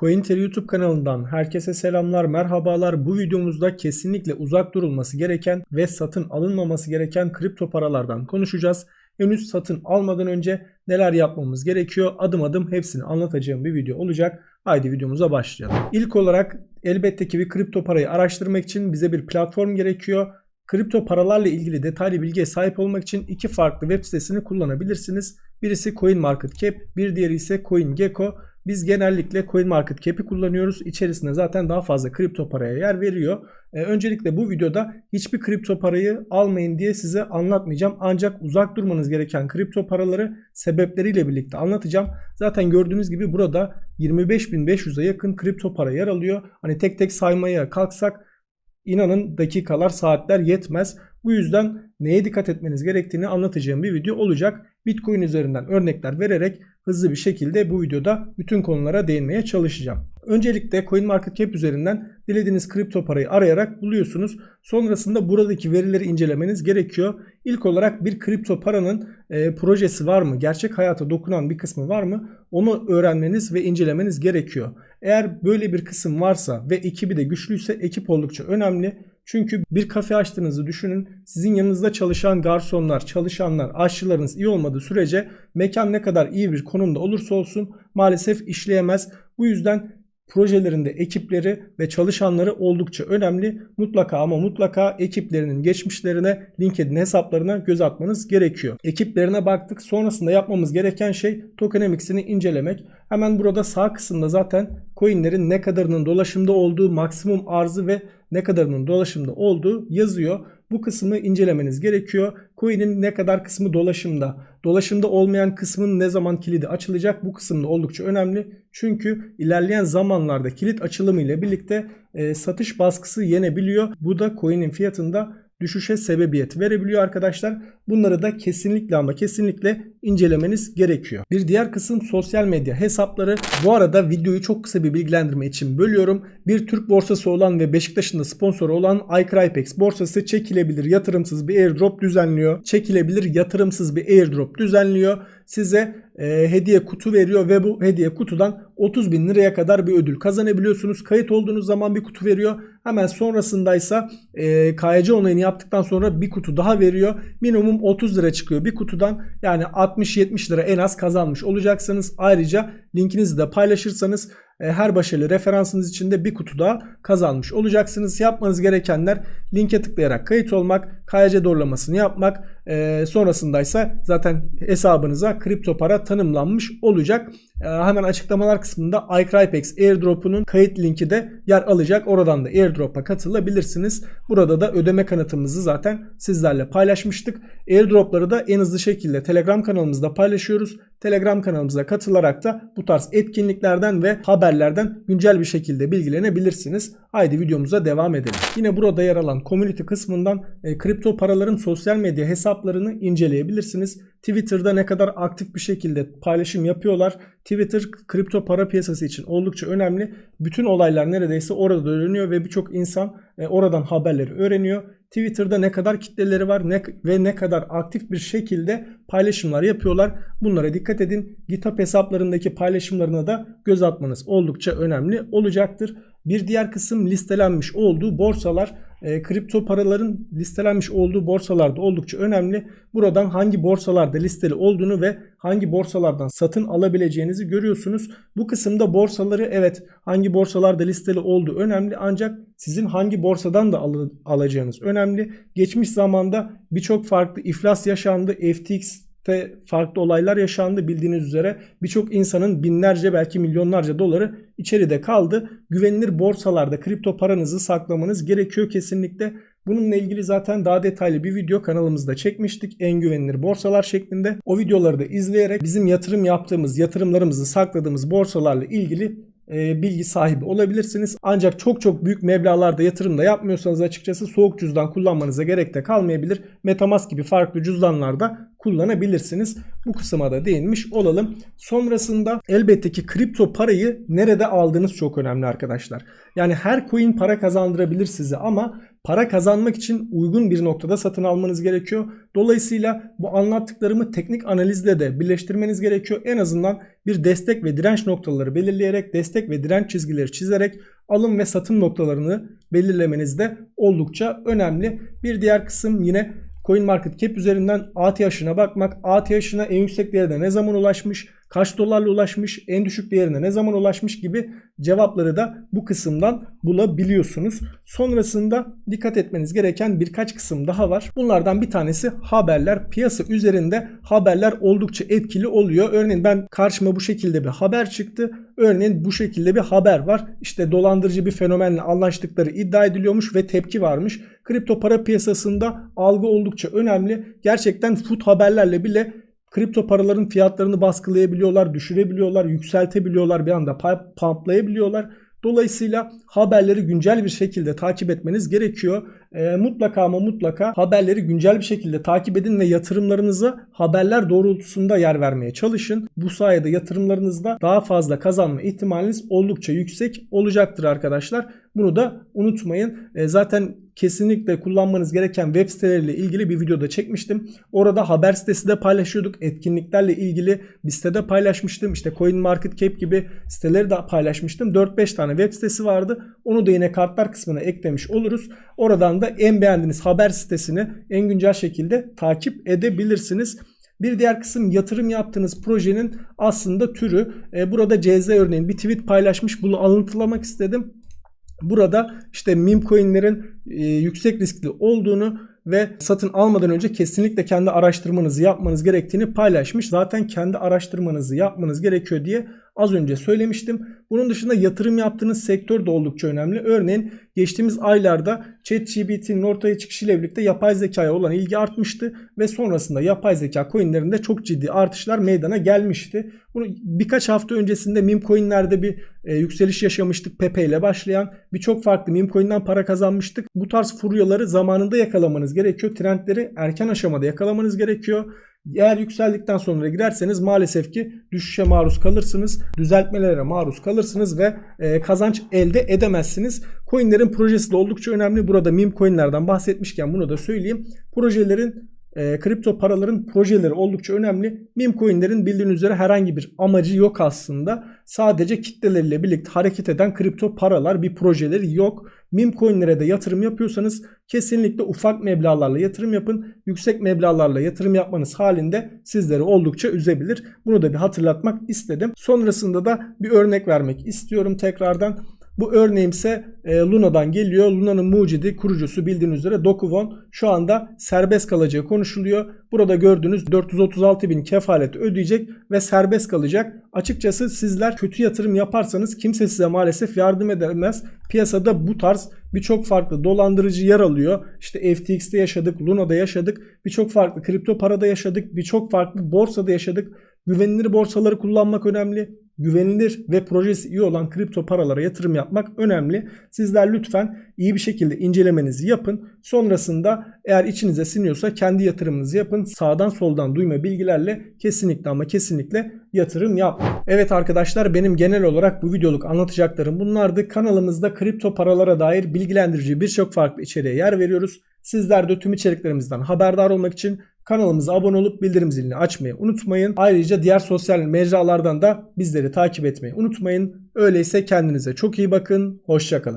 CoinTer YouTube kanalından herkese selamlar, merhabalar. Bu videomuzda kesinlikle uzak durulması gereken ve satın alınmaması gereken kripto paralardan konuşacağız. Henüz satın almadan önce neler yapmamız gerekiyor? Adım adım hepsini anlatacağım bir video olacak. Haydi videomuza başlayalım. İlk olarak elbette ki bir kripto parayı araştırmak için bize bir platform gerekiyor. Kripto paralarla ilgili detaylı bilgiye sahip olmak için iki farklı web sitesini kullanabilirsiniz. Birisi CoinMarketCap, bir diğeri ise CoinGecko. Biz genellikle CoinMarketCap'i kullanıyoruz. İçerisinde zaten daha fazla kripto paraya yer veriyor. Ee, öncelikle bu videoda hiçbir kripto parayı almayın diye size anlatmayacağım. Ancak uzak durmanız gereken kripto paraları sebepleriyle birlikte anlatacağım. Zaten gördüğünüz gibi burada 25.500'e yakın kripto para yer alıyor. Hani tek tek saymaya kalksak inanın dakikalar saatler yetmez. Bu yüzden neye dikkat etmeniz gerektiğini anlatacağım bir video olacak. Bitcoin üzerinden örnekler vererek hızlı bir şekilde bu videoda bütün konulara değinmeye çalışacağım. Öncelikle CoinMarketCap üzerinden dilediğiniz kripto parayı arayarak buluyorsunuz. Sonrasında buradaki verileri incelemeniz gerekiyor. İlk olarak bir kripto paranın e, projesi var mı? Gerçek hayata dokunan bir kısmı var mı? Onu öğrenmeniz ve incelemeniz gerekiyor. Eğer böyle bir kısım varsa ve ekibi de güçlüyse ekip oldukça önemli. Çünkü bir kafe açtığınızı düşünün. Sizin yanınızda çalışan garsonlar, çalışanlar, aşçılarınız iyi olmadığı sürece mekan ne kadar iyi bir konumda olursa olsun maalesef işleyemez. Bu yüzden projelerinde ekipleri ve çalışanları oldukça önemli. Mutlaka ama mutlaka ekiplerinin geçmişlerine, LinkedIn hesaplarına göz atmanız gerekiyor. Ekiplerine baktık. Sonrasında yapmamız gereken şey tokenomics'ini incelemek. Hemen burada sağ kısımda zaten coinlerin ne kadarının dolaşımda olduğu, maksimum arzı ve ne kadarının dolaşımda olduğu yazıyor. Bu kısmı incelemeniz gerekiyor. Coin'in ne kadar kısmı dolaşımda, dolaşımda olmayan kısmın ne zaman kilidi açılacak bu kısımda oldukça önemli. Çünkü ilerleyen zamanlarda kilit açılımı ile birlikte e, satış baskısı yenebiliyor. Bu da coin'in fiyatında düşüşe sebebiyet verebiliyor arkadaşlar. Bunları da kesinlikle ama kesinlikle incelemeniz gerekiyor. Bir diğer kısım sosyal medya hesapları. Bu arada videoyu çok kısa bir bilgilendirme için bölüyorum. Bir Türk borsası olan ve Beşiktaş'ın da sponsoru olan iCrypex borsası çekilebilir yatırımsız bir airdrop düzenliyor. Çekilebilir yatırımsız bir airdrop düzenliyor. Size e, hediye kutu veriyor ve bu hediye kutudan 30 bin liraya kadar bir ödül kazanabiliyorsunuz. Kayıt olduğunuz zaman bir kutu veriyor. Hemen sonrasındaysa e, KYC onayını yaptıktan sonra bir kutu daha veriyor. Minimum 30 lira çıkıyor bir kutudan. Yani 60-70 lira en az kazanmış olacaksınız. Ayrıca linkinizi de paylaşırsanız her başarılı referansınız için de bir kutu daha kazanmış olacaksınız. Yapmanız gerekenler linke tıklayarak kayıt olmak, KYC doğrulamasını yapmak, e, sonrasındaysa zaten hesabınıza kripto para tanımlanmış olacak. E, hemen açıklamalar kısmında iCrypex airdrop'unun kayıt linki de yer alacak. Oradan da airdrop'a katılabilirsiniz. Burada da ödeme kanıtımızı zaten sizlerle paylaşmıştık. Airdrop'ları da en hızlı şekilde Telegram kanalımızda paylaşıyoruz. Telegram kanalımıza katılarak da bu tarz etkinliklerden ve haberlerden güncel bir şekilde bilgilenebilirsiniz. Haydi videomuza devam edelim. Yine burada yer alan community kısmından e, kripto paraların sosyal medya hesaplarını inceleyebilirsiniz. Twitter'da ne kadar aktif bir şekilde paylaşım yapıyorlar. Twitter kripto para piyasası için oldukça önemli. Bütün olaylar neredeyse orada dönüyor ve birçok insan e, oradan haberleri öğreniyor. Twitter'da ne kadar kitleleri var ne, ve ne kadar aktif bir şekilde paylaşımlar yapıyorlar. Bunlara dikkat edin. GitHub hesaplarındaki paylaşımlarına da göz atmanız oldukça önemli olacaktır. Bir diğer kısım listelenmiş olduğu borsalar e, kripto paraların listelenmiş olduğu borsalarda oldukça önemli. Buradan hangi borsalarda listeli olduğunu ve hangi borsalardan satın alabileceğinizi görüyorsunuz. Bu kısımda borsaları evet hangi borsalarda listeli olduğu önemli ancak sizin hangi borsadan da al alacağınız önemli. Geçmiş zamanda birçok farklı iflas yaşandı. FTX de farklı olaylar yaşandı bildiğiniz üzere. Birçok insanın binlerce belki milyonlarca doları içeride kaldı. Güvenilir borsalarda kripto paranızı saklamanız gerekiyor kesinlikle. Bununla ilgili zaten daha detaylı bir video kanalımızda çekmiştik. En güvenilir borsalar şeklinde. O videoları da izleyerek bizim yatırım yaptığımız, yatırımlarımızı sakladığımız borsalarla ilgili e, bilgi sahibi olabilirsiniz. Ancak çok çok büyük meblağlarda yatırım da yapmıyorsanız açıkçası soğuk cüzdan kullanmanıza gerek de kalmayabilir. Metamask gibi farklı cüzdanlarda kullanabilirsiniz. Bu kısma da değinmiş olalım. Sonrasında elbette ki kripto parayı nerede aldığınız çok önemli arkadaşlar. Yani her coin para kazandırabilir size ama para kazanmak için uygun bir noktada satın almanız gerekiyor. Dolayısıyla bu anlattıklarımı teknik analizle de birleştirmeniz gerekiyor. En azından bir destek ve direnç noktaları belirleyerek destek ve direnç çizgileri çizerek alım ve satım noktalarını belirlemeniz de oldukça önemli. Bir diğer kısım yine CoinMarketCap üzerinden ATH'ına bakmak. ATH'ına en yüksek değerine ne zaman ulaşmış, kaç dolarla ulaşmış, en düşük değerine ne zaman ulaşmış gibi cevapları da bu kısımdan bulabiliyorsunuz. Sonrasında dikkat etmeniz gereken birkaç kısım daha var. Bunlardan bir tanesi haberler. Piyasa üzerinde haberler oldukça etkili oluyor. Örneğin ben karşıma bu şekilde bir haber çıktı. Örneğin bu şekilde bir haber var. İşte dolandırıcı bir fenomenle anlaştıkları iddia ediliyormuş ve tepki varmış. Kripto para piyasasında algı oldukça önemli. Gerçekten food haberlerle bile kripto paraların fiyatlarını baskılayabiliyorlar, düşürebiliyorlar, yükseltebiliyorlar, bir anda pumplayabiliyorlar. Dolayısıyla haberleri güncel bir şekilde takip etmeniz gerekiyor. E, mutlaka ama mutlaka haberleri güncel bir şekilde takip edin ve yatırımlarınızı haberler doğrultusunda yer vermeye çalışın. Bu sayede yatırımlarınızda daha fazla kazanma ihtimaliniz oldukça yüksek olacaktır arkadaşlar. Bunu da unutmayın. E, zaten kesinlikle kullanmanız gereken web siteleriyle ilgili bir videoda çekmiştim. Orada haber sitesi de paylaşıyorduk. Etkinliklerle ilgili bir sitede paylaşmıştım. İşte CoinMarketCap gibi siteleri de paylaşmıştım. 4-5 tane web sitesi vardı. Onu da yine kartlar kısmına eklemiş oluruz. Oradan da en beğendiğiniz haber sitesini en güncel şekilde takip edebilirsiniz. Bir diğer kısım yatırım yaptığınız projenin aslında türü. E, burada CZ örneğin bir tweet paylaşmış. Bunu alıntılamak istedim. Burada işte meme coinlerin e, yüksek riskli olduğunu ve satın almadan önce kesinlikle kendi araştırmanızı yapmanız gerektiğini paylaşmış. Zaten kendi araştırmanızı yapmanız gerekiyor diye az önce söylemiştim. Bunun dışında yatırım yaptığınız sektör de oldukça önemli. Örneğin geçtiğimiz aylarda ChatGPT'nin ortaya çıkışıyla birlikte yapay zekaya olan ilgi artmıştı ve sonrasında yapay zeka coinlerinde çok ciddi artışlar meydana gelmişti. Bunu birkaç hafta öncesinde meme coinlerde bir e, yükseliş yaşamıştık Pepe ile başlayan. Birçok farklı meme coin'den para kazanmıştık. Bu tarz furyaları zamanında yakalamanız gerekiyor. Trendleri erken aşamada yakalamanız gerekiyor. Eğer yükseldikten sonra girerseniz maalesef ki düşüşe maruz kalırsınız. Düzeltmelere maruz kalırsınız ve e, kazanç elde edemezsiniz. Coinlerin projesi de oldukça önemli. Burada meme coinlerden bahsetmişken bunu da söyleyeyim. Projelerin e, kripto paraların projeleri oldukça önemli. Meme coinlerin bildiğiniz üzere herhangi bir amacı yok aslında. Sadece kitleleriyle birlikte hareket eden kripto paralar bir projeleri yok. Meme coinlere de yatırım yapıyorsanız kesinlikle ufak meblağlarla yatırım yapın. Yüksek meblağlarla yatırım yapmanız halinde sizleri oldukça üzebilir. Bunu da bir hatırlatmak istedim. Sonrasında da bir örnek vermek istiyorum tekrardan. Bu örneğimse e, Luna'dan geliyor. Luna'nın mucidi kurucusu bildiğiniz üzere Dokuvon şu anda serbest kalacağı konuşuluyor. Burada gördüğünüz 436 bin kefalet ödeyecek ve serbest kalacak. Açıkçası sizler kötü yatırım yaparsanız kimse size maalesef yardım edemez. Piyasada bu tarz birçok farklı dolandırıcı yer alıyor. İşte FTX'te yaşadık, Luna'da yaşadık, birçok farklı kripto parada yaşadık, birçok farklı borsada yaşadık. Güvenilir borsaları kullanmak önemli güvenilir ve projesi iyi olan kripto paralara yatırım yapmak önemli. Sizler lütfen iyi bir şekilde incelemenizi yapın. Sonrasında eğer içinize siniyorsa kendi yatırımınızı yapın. Sağdan soldan duyma bilgilerle kesinlikle ama kesinlikle yatırım yap. Evet arkadaşlar benim genel olarak bu videoluk anlatacaklarım bunlardı. Kanalımızda kripto paralara dair bilgilendirici birçok farklı içeriğe yer veriyoruz. Sizler de tüm içeriklerimizden haberdar olmak için kanalımıza abone olup bildirim zilini açmayı unutmayın. Ayrıca diğer sosyal mecralardan da bizleri takip etmeyi unutmayın. Öyleyse kendinize çok iyi bakın. Hoşçakalın.